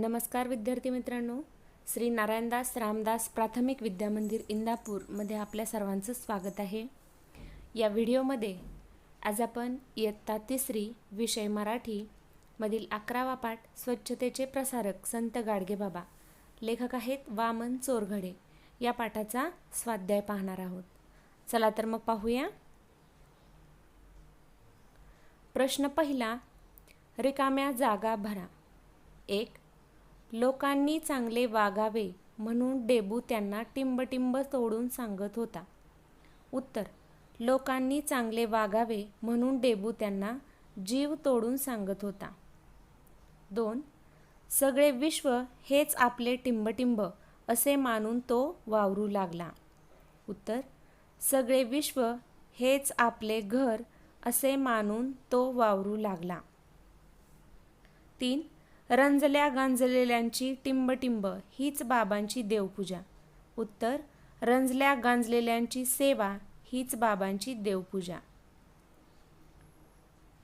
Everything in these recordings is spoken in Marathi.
नमस्कार विद्यार्थी मित्रांनो. श्री नारायणदास रामदास प्राथमिक विद्यामंदिर इंदापूरमध्ये आपल्या सर्वांचं स्वागत आहे. या व्हिडिओमध्ये आज आपण इयत्ता तिसरी विषय मराठी मधील अकरावा पाठ स्वच्छतेचे प्रसारक संत गाडगेबाबा लेखक आहेत वामन चोरघडे या पाठाचा स्वाध्याय पाहणार आहोत. चला तर मग पाहूया. प्रश्न पहिला रिकाम्या जागा भरा. एक लोकांनी चांगले वागावे म्हणून डेबू त्यांना टिंबटिंब तोडून सांगत होता. उत्तर लोकांनी चांगले वागावे म्हणून डेबू त्यांना जीव तोडून सांगत होता. दोन सगळे विश्व हेच आपले टिंबटिंब असे मानून तो वावरू लागला. उत्तर सगळे विश्व हेच आपले घर असे मानून तो वावरू लागला. तीन रंजल्या गांजलेल्यांची टिंबटिंब हीच बाबांची देवपूजा. उत्तर रंजल्या गांजलेल्यांची सेवा हीच बाबांची देवपूजा.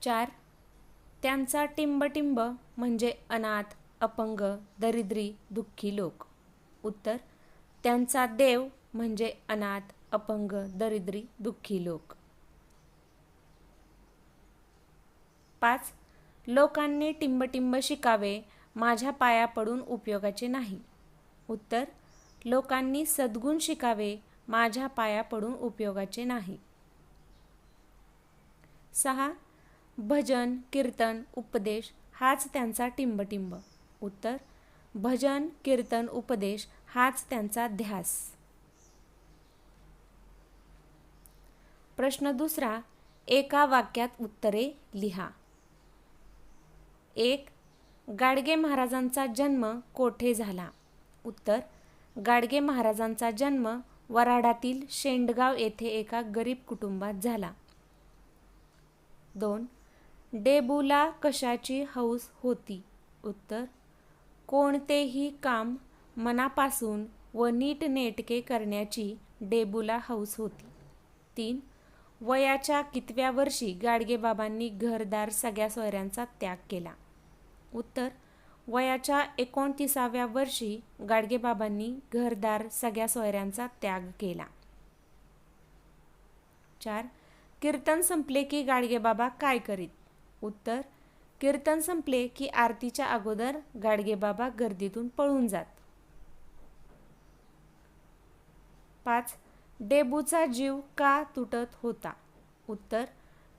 चार त्यांचा टिंबटिंब म्हणजे अनाथ अपंग दरिद्री दुःखी लोक. उत्तर त्यांचा देव म्हणजे अनाथ अपंग दरिद्री दुःखी लोक. पाच लोकांनी टिंबटिंब शिकावे माझ्या पाया पडून उपयोगाचे नाही. उत्तर लोकांनी सद्गुण शिकावे माझ्या पाया पडून उपयोगाचे नाही. सहा भजन कीर्तन उपदेश हाच त्यांचा टिंबटिंब. उत्तर भजन कीर्तन उपदेश हाच त्यांचा ध्यास. प्रश्न दुसरा एका वाक्यात उत्तरे लिहा. एक गाडगे महाराजांचा जन्म कोठे झाला? उत्तर गाडगे महाराजांचा जन्म वराडातील शेंडगाव येथे एका गरीब कुटुंबात झाला. दोन डेबूला कशाची हौस होती? उत्तर कोणतेही काम मनापासून व नीटनेटके करण्याची डेबूला हौस होती. तीन वयाच्या कितव्या वर्षी गाडगेबाबांनी घरदार सगळ्या सोयऱ्यांचा त्याग केला. उत्तर वयाच्या एकोणतीसाव्या वर्षी गाडगेबाबांनी घरदार सगळ्या सोयऱ्यांचा त्याग केला. चार कीर्तन संपले की गाडगेबाबा काय करीत? उत्तर कीर्तन संपले की आरतीच्या अगोदर गाडगेबाबा गर्दीतून पळून जात. पाच डेबूचा जीव का तुटत होता? उत्तर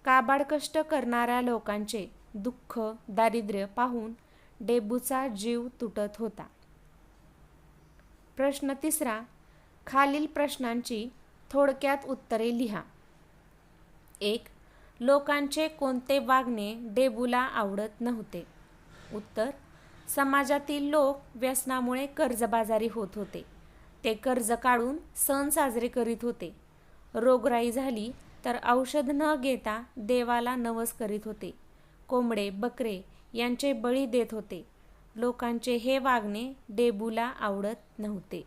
काबाड कष्ट करणाऱ्या लोकांचे दुःख दारिद्र्य पाहून डेबूचा जीव तुटत होता. प्रश्न तिसरा खालील प्रश्नांची थोडक्यात उत्तरे लिहा. एक लोकांचे कोणते वागणे डेबूला आवडत नव्हते? उत्तर समाजातील लोक व्यसनामुळे कर्जबाजारी होत होते. ते कर्ज काढून सण साजरे करीत होते. रोगराई झाली तर औषध न घेता देवाला नवस करीत होते. कोंबडे बकरे यांचे बळी देत होते. लोकांचे हे वागणे डेबूला आवडत नव्हते.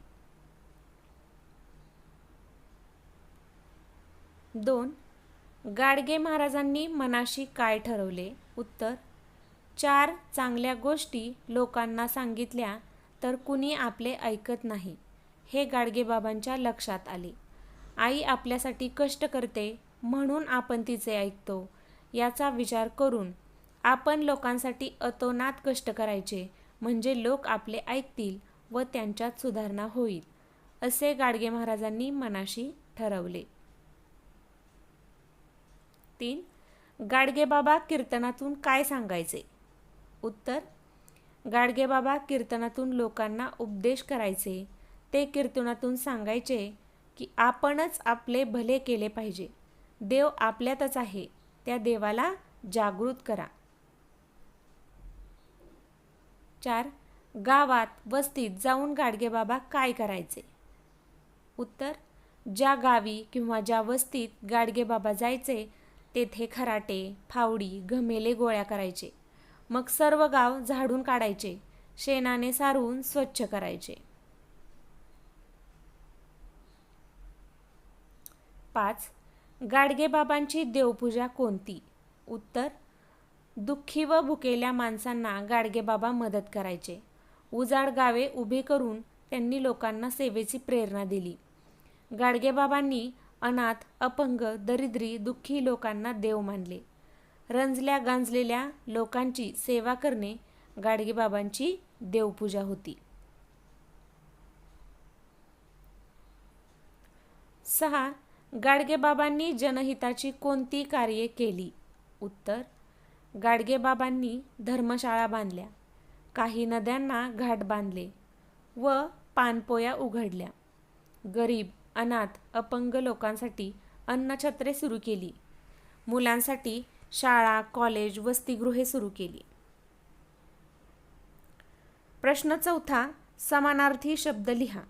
दोन गाडगे महाराजांनी मनाशी काय ठरवले? उत्तर चार चांगल्या गोष्टी लोकांना सांगितल्या तर कुणी आपले ऐकत नाही. हे गाडगेबाबांच्या लक्षात आले. आई आपल्यासाठी कष्ट करते म्हणून आपण तिचे ऐकतो याचा विचार करून आपण लोकांसाठी अतोनात कष्ट करायचे म्हणजे लोक आपले ऐकतील व त्यांच्यात सुधारणा होईल असे गाडगे महाराजांनी मनाशी ठरवले. तीन गाडगेबाबा कीर्तनातून काय सांगायचे? उत्तर गाडगेबाबा कीर्तनातून लोकांना उपदेश करायचे. ते कीर्तनातून सांगायचे की आपणच आपले भले केले पाहिजे. देव आपल्यातच आहे. त्या देवाला जागृत करा. चार गावात वस्तीत जाऊन गाडगेबाबा काय करायचे? उत्तर ज्या गावी किंवा ज्या वस्तीत गाडगेबाबा जायचे तेथे खराटे फावडी घमेले गोळ्या करायचे. मग सर्व गाव झाडून काढायचे शेणाने सारवून स्वच्छ करायचे. पाच गाडगेबाबांची देवपूजा कोणती? उत्तर दुःखी व भुकेल्या माणसांना गाडगेबाबा मदत करायचे. उजाड गावे उभी करून त्यांनी लोकांना सेवेची प्रेरणा दिली. गाडगेबाबांनी अनाथ अपंग दरिद्री दुःखी लोकांना देव मानले. रंजल्या गांजलेल्या लोकांची सेवा करणे गाडगेबाबांची देवपूजा होती. सहा गाडगेबाबांनी जनहिताची कोणती कार्ये केली? उत्तर गाडगेबाबांनी धर्मशाळा बांधल्या. काही नद्यांना घाट बांधले व पानपोया उघडल्या. गरीब अनाथ अपंग लोकांसाठी अन्नछत्रे सुरू केली. मुलांसाठी शाळा कॉलेज वसतिगृहे सुरू केली. प्रश्न चौथा समानार्थी शब्द लिहा.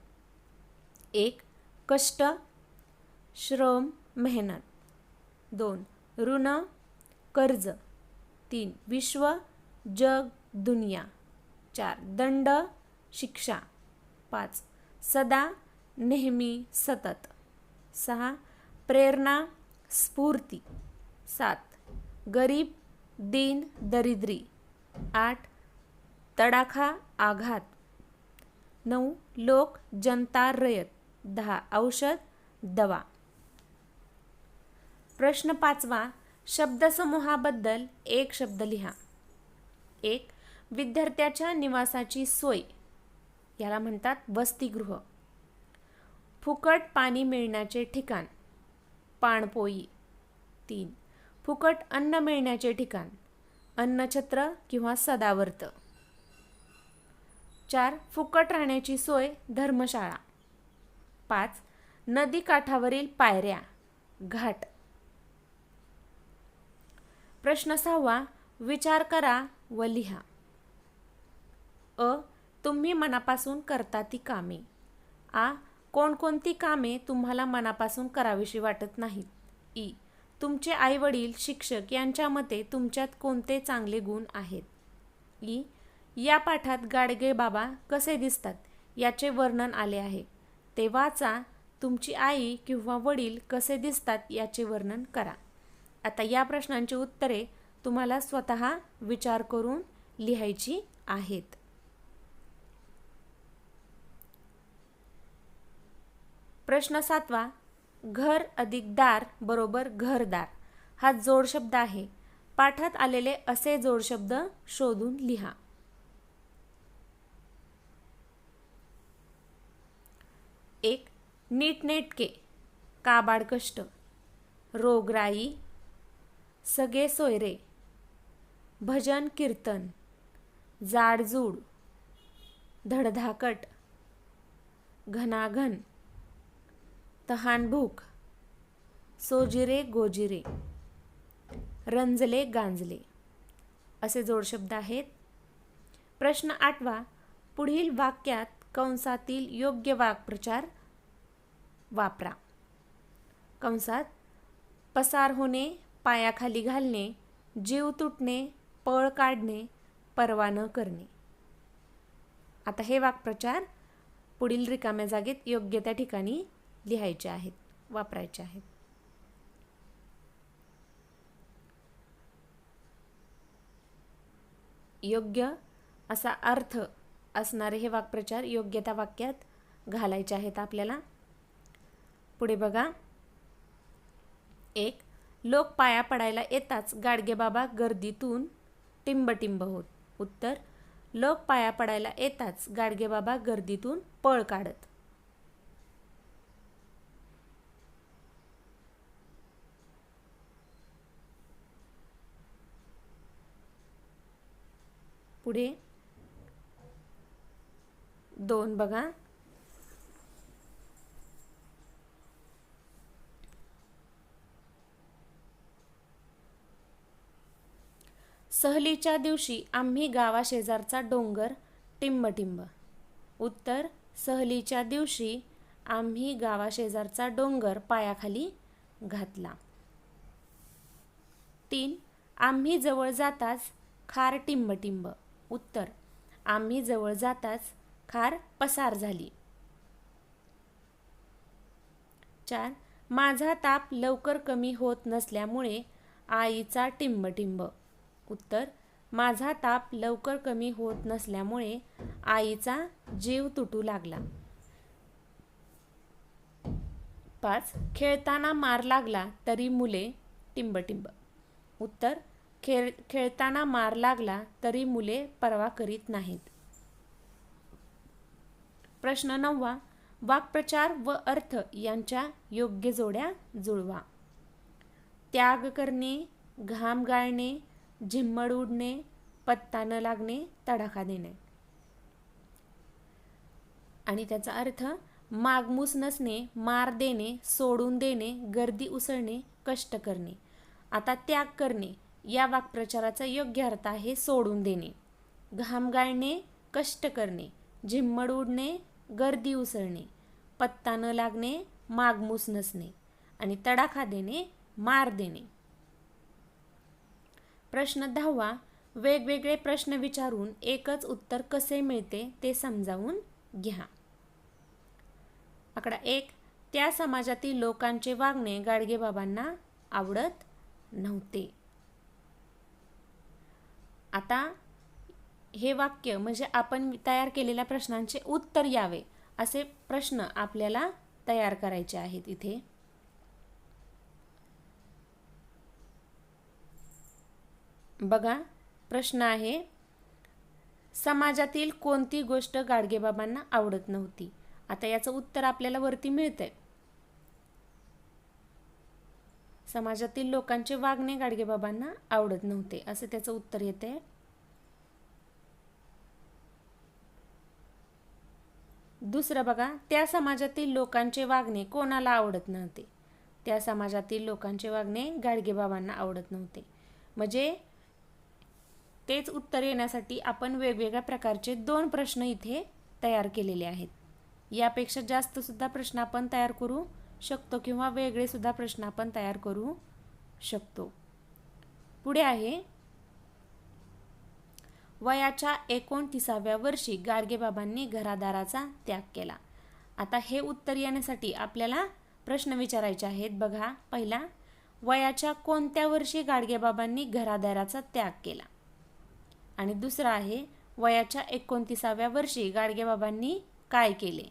एक कष्ट श्रम मेहनत. दोन ऋण कर्ज. तीन. विश्व जग दुनिया. चार. दंड शिक्षा. पाच. सदा नेहमी सतत. सहा. प्रेरणा स्फूर्ती. सात. गरीब दीन दरिद्री. आठ. तडाखा आघात. नऊ. लोक जनता रयत. दहा. औषध दवा. प्रश्न पाचवा. शब्दसमूहाबद्दल एक शब्द लिहा. एक विद्यार्थ्याच्या निवासाची सोय. याला म्हणतात वसतिगृह. फुकट पाणी मिळण्याचे ठिकाण. पाणपोई. तीन फुकट अन्न मिळण्याचे ठिकाण. अन्नछत्र किंवा सदावर्त. चार फुकट राहण्याची सोय धर्मशाळा. पाच नदी काठावरील पायऱ्या. घाट. प्रश्न सहावा विचार करा व लिहा. अ तुम्ही मनापासून करता ती कामे. आ कोणकोणती कामे तुम्हाला मनापासून करावीशी वाटत नाहीत. ई तुमचे आईवडील शिक्षक यांच्या मते तुमच्यात कोणते चांगले गुण आहेत? ई या पाठात गाडगे बाबा कसे दिसतात याचे वर्णन आले आहे. ते वाचा तुमची आई किंवा वडील कसे दिसतात याचे वर्णन करा. आता या प्रश्नांची उत्तरे तुम्हाला स्वतः विचार करून लिहायची आहेत. प्रश्न सातवा घर अधिक दार बरोबर घरदार. हा जोडशब्द आहे. पाठात आलेले असे जोडशब्द शोधून लिहा. एक नीटनेटके काबाड कष्ट रोगराई सगळे सोयरे. भजन कीर्तन. जाडजूड. धडधाकट. घनाघन. तहानभूक. सोजिरे गोजिरे. रंजले गांजले. असे जोडशब्द आहेत. प्रश्न आठवा. पुढील वाक्यात कंसातील योग्य वाक्प्रचार वापरा. कंसात पसार होणे पायाखाली घालणे जीव तुटणे पळ काढणे परवा न करणे. आता हे वाक्प्रचार पुढील रिकाम्या जागेत योग्य त्या ठिकाणी लिहायचे आहेत वापरायचे आहेत. योग्य असा अर्थ असणारे हे वाक्प्रचार योग्य त्या वाक्यात घालायचे आहेत आपल्याला. पुढे बघा. एक लोक पाया पडायला येताच गाडगेबाबा गर्दीतून टिंबटिंब होत. उत्तर लोक पाया पडायला येताच गाडगेबाबा गर्दीतून पळ काढत. पुढे दोन बघा. सहलीच्या दिवशी आम्ही गावाशेजारचा डोंगर टिंबटिंब. उत्तर सहलीच्या दिवशी आम्ही गावाशेजारचा डोंगर पायाखाली घातला. तीन आम्ही जवळ जाताच खार टिंबटिंब. उत्तर आम्ही जवळ जाताच खार पसार झाली. चार माझा ताप लवकर कमी होत नसल्यामुळे आईचा टिंबटिंब. उत्तर माझा ताप लवकर कमी होत नसल्यामुळे आईचा जीव तुटू लागला. पाच खेळताना मार लागला तरी मुले टिंबटिंब. उत्तर खेळ खेळताना मार लागला तरी मुले परवा करीत नाहीत. प्रश्न नववा वाक्प्रचार व अर्थ यांच्या योग्य जोड्या जुळवा. त्याग करणे घाम गाळणे झिम्मड उडणे पत्ता न लागणे तडाखा देणे. आणि त्याचा अर्थ मागमूस नसणे मार देणे सोडून देणे गर्दी उसळणे कष्ट करणे. आता त्याग करणे या वाक्प्रचाराचा योग्य अर्थ आहे सोडून देणे. घाम गाळणे कष्ट करणे झिम्मड उडणे गर्दी उसळणे पत्ता न लागणे मागमूस नसणे. आणि तडाखा देणे मार देणे. प्रश्न दहावा वेगवेगळे प्रश्न विचारून एकच उत्तर कसे मिळते ते समजावून घ्या. आकडा एक त्या समाजातील लोकांचे वागणे गाडगेबाबांना आवडत नव्हते. आता हे वाक्य म्हणजे आपण तयार केलेल्या प्रश्नांचे उत्तर यावे असे प्रश्न आपल्याला तयार करायचे आहेत इथे. बघा प्रश्न आहे समाजातील कोणती गोष्ट गाडगेबाबांना आवडत नव्हती? आता याचं उत्तर आपल्याला वरती मिळतंय. समाजातील लोकांचे वागणे गाडगेबाबांना आवडत नव्हते असं त्याचं उत्तर येते दुसरं बघा त्या समाजातील लोकांचे वागणे कोणाला आवडत नव्हते? त्या समाजातील लोकांचे वागणे गाडगेबाबांना आवडत नव्हते. म्हणजे तेच उत्तर येण्यासाठी आपण वेगवेगळ्या प्रकारचे दोन प्रश्न इथे तयार केलेले आहेत. यापेक्षा जास्त सुद्धा प्रश्न आपण तयार करू शकतो किंवा वेगळे सुद्धा प्रश्न आपण तयार करू शकतो. पुढे आहे वयाच्या एकोणतीसाव्या वर्षी गाडगेबाबांनी घरादाराचा त्याग केला. आता हे उत्तर येण्यासाठी आपल्याला प्रश्न विचारायचे आहेत. बघा पहिला वयाच्या कोणत्या वर्षी गाडगेबाबांनी घरादाराचा त्याग केला? आणि दुसरा आहे वयाच्या एकोणतीसाव्या वर्षी गाडगेबाबांनी काय केले?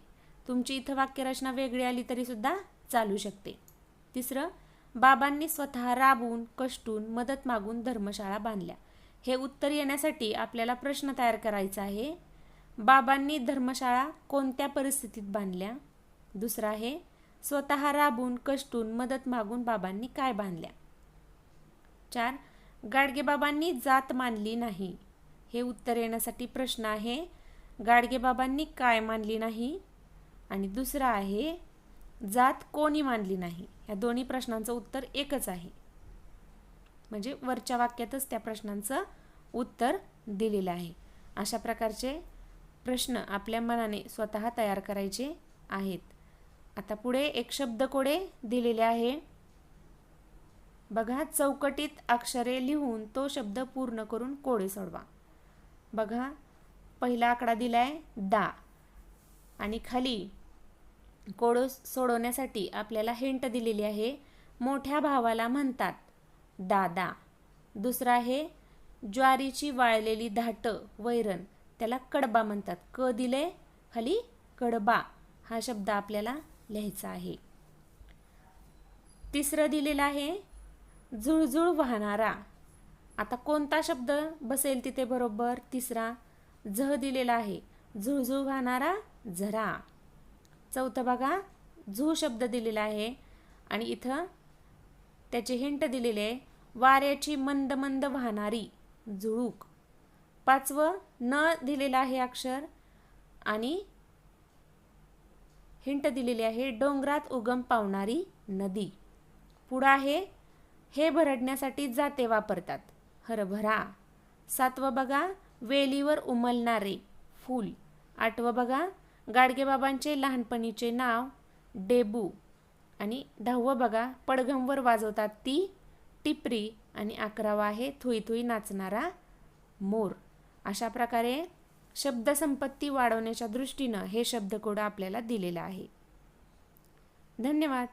तुमची इथं वाक्यरचना वेगळी आली तरीसुद्धा चालू शकते. तिसरं बाबांनी स्वतः राबून कष्टून मदत मागून धर्मशाळा बांधल्या. हे उत्तर येण्यासाठी आपल्याला प्रश्न तयार करायचा आहे. बाबांनी धर्मशाळा कोणत्या परिस्थितीत बांधल्या? दुसरा आहे स्वतः राबून कष्टून मदत मागून बाबांनी काय बांधल्या? चार गाडगेबाबांनी जात मानली नाही. हे उत्तर येण्यासाठी प्रश्न आहे. गाडगेबाबांनी काय मानली नाही? आणि दुसरं आहे जात कोणी मानली नाही? या दोन्ही प्रश्नांचं उत्तर एकच आहे. म्हणजे वरच्या वाक्यातच त्या प्रश्नांचं उत्तर दिलेलं आहे. अशा प्रकारचे प्रश्न आपल्या मनाने स्वतः तयार करायचे आहेत. आता पुढे एक शब्दकोडे दिलेले आहे. बघा चौकटीत अक्षरे लिहून तो शब्द पूर्ण करून कोडे सोडवा. बघा पहिला आकडा दिला आहे दा आणि खाली कोड सोडवण्यासाठी आपल्याला हिंट दिलेली आहे मोठ्या भावाला म्हणतात दादा. दुसरा आहे ज्वारीची वाळलेली धाटं वैरण. त्याला कडबा म्हणतात. क दिले खाली कडबा. हा शब्द आपल्याला लिहायचा आहे. तिसरं दिलेलं आहे झुळझुळ वाहणारा. आता कोणता शब्द बसेल तिथे बरोबर? तिसरा झ दिलेला आहे. झुळझुळ वाहणारा झरा. चौथं बघा झू शब्द दिलेला आहे. आणि इथं त्याचे हिंट दिलेले आहे. वाऱ्याची मंद मंद वाहणारी झुळूक. पाचवं न दिलेलं आहे अक्षर. आणि हिंट दिलेली आहे डोंगरात उगम पावणारी नदी. पुढं आहे हे भरडण्यासाठी जाते वापरतात. हरभरा. सातवं बघा वेलीवर उमलणारे फूल. आठवं बघा गाडगेबाबांचे लहानपणीचे नाव डेबू. आणि दहावं बघा पडघमवर वाजवतात ती टिपरी. आणि अकरावा आहे थुई थुई नाचणारा मोर. अशा प्रकारे शब्दसंपत्ती वाढवण्याच्या दृष्टीनं हे शब्दकोड आपल्याला दिलेलं आहे. धन्यवाद.